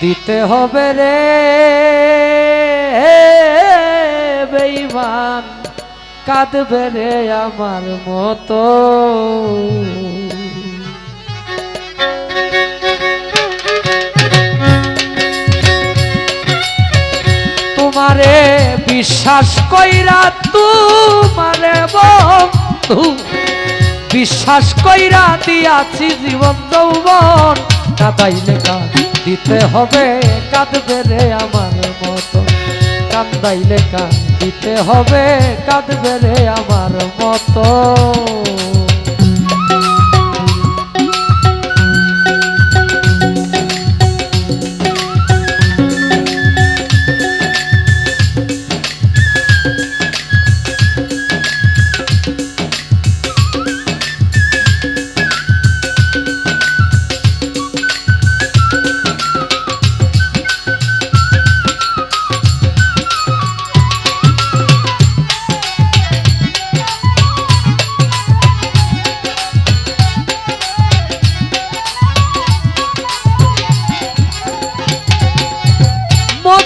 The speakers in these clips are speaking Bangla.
দিতে হবে রে বেইমান কাঁদবে রে আমার মতো। তোমারে বিশ্বাস কইরা তোমারে বন্ধু বিশ্বাস কইরা দিয়াছি জীবন যৌবন। কাদাই লেখা, দিতে হবে, কাঁদবে রে আমার মতো। কান্দাইলে কাঁদ দিতে হবে, কাঁদবে রে আমার মতো।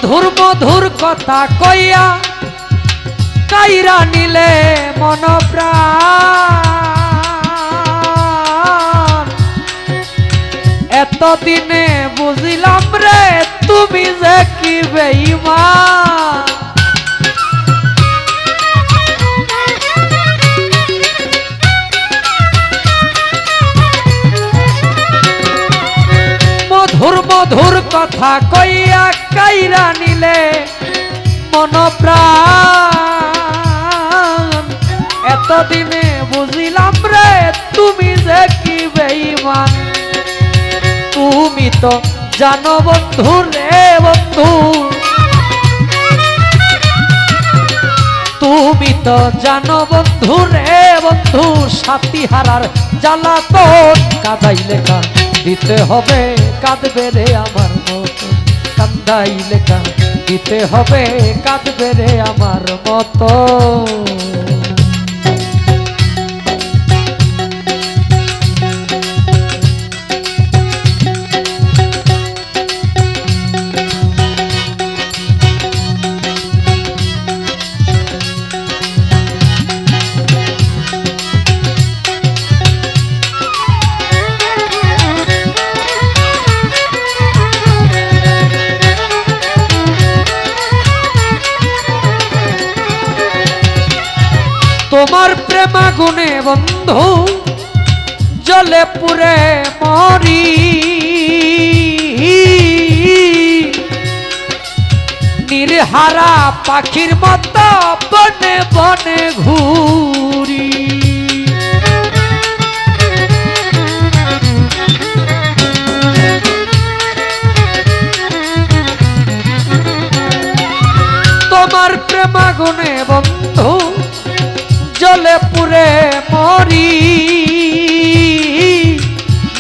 মধুর মধুর কথা কইয়া কাইরা নিলে মন এতদিনে বুঝিলাম রে, তুমি যে কি বেইমা মধুর মধুর কথা কইয়া কাইরা নিলে মন প্রাণ এতদিনে বুঝিলাম রে, তুমি যে কি বেইমান তুমি তো জানো বন্ধু রে বন্ধু। তুমি তো জানো বন্ধু রে বন্ধু। সাথী হারার জ্বালা তো কাদাইলে কান দিতে হবে, কাঁদবে রে আমার মতো। কান্দাইলে লেখা দিতে হবে কাঁদবে রে আমার মতো। তোমার প্রেমাগুনে বন্ধু, জলে পুরে মরি। নির্হারা পাখির মতো বনে বনে ঘুরি। তোমার প্রেমাগুনে বন্ধু জলে পুরে মরি।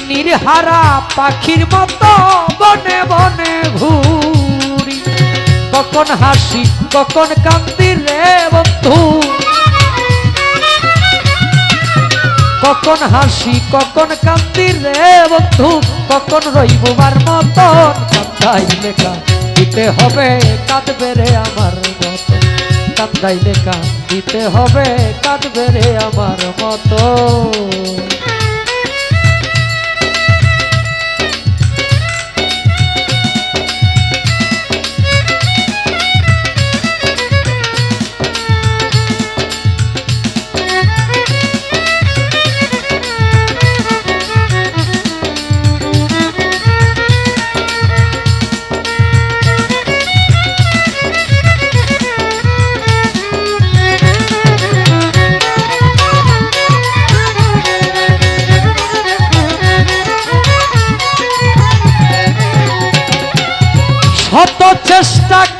নির্হারা পাখির মতো বনে বনে ঘুরি। কখন হাসি, কখন কান্দি রে বন্ধু। কখন হাসি, কখন কান্দি রে বন্ধু। কখন রইবার মতন কান্দাইলে দিতে হবে, কাঁদবে রে আমার। মতন কাঁদিতে দিতে হবে কাঁদবে রে আমার মতো।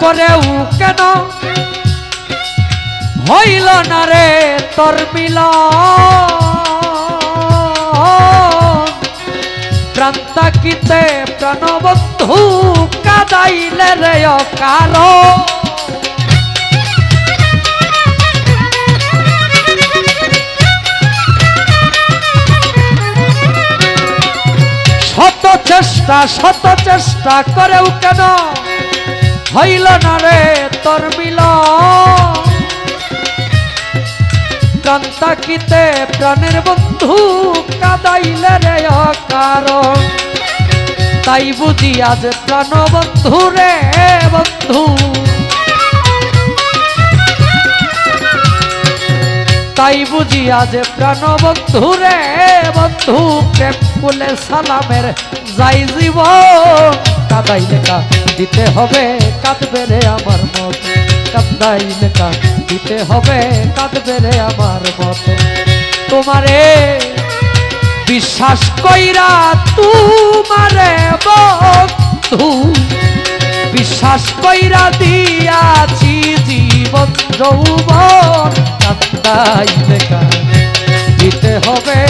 করেও কেন? হইল না রে তোর মিল প্রান্তাকিতে প্রাণবন্ধু কাদাইলে রে কারও চেষ্টা, শত চেষ্টা করেও কেন? হইল না রে তোর মিল কান্তাকিতে প্রাণের বন্ধু কাদাইলে রে কারণ তাই বুঝি আজ প্রাণ বন্ধু রে বন্ধু। তাই বুঝি আজ প্রাণ বন্ধু রে বন্ধু। প্রেম কুলে সালামের যাই জীব কাদাই লেখা দিতে হবে, কাঁদবে রে আমার মত। কান্দাই লেখা দিতে হবে, কাঁদবে রে আমার মত। তোমারে বিশ্বাস কইরা তুমারে বন্ধু, বিশ্বাস কইরা দিয়াছি জীবন, যৌবন। কান্দাই লেখা দিতে হবে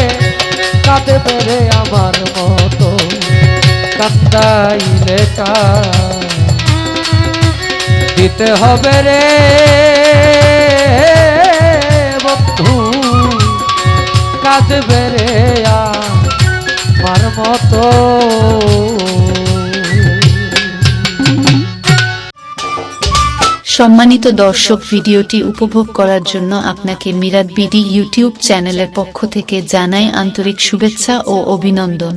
কাঁদে বেড়ে আমার মতো। কান্দাই লেখা দিতে হবে রে বন্ধু। কাঁদবে রে আমার মতো সম্মানিত দর্শক ভিডিওটি উপভোগ করার জন্য আপনাকে মিরাদ বিডি ইউটিউব চ্যানেলের পক্ষ থেকে জানাই আন্তরিক শুভেচ্ছা ও অভিনন্দন।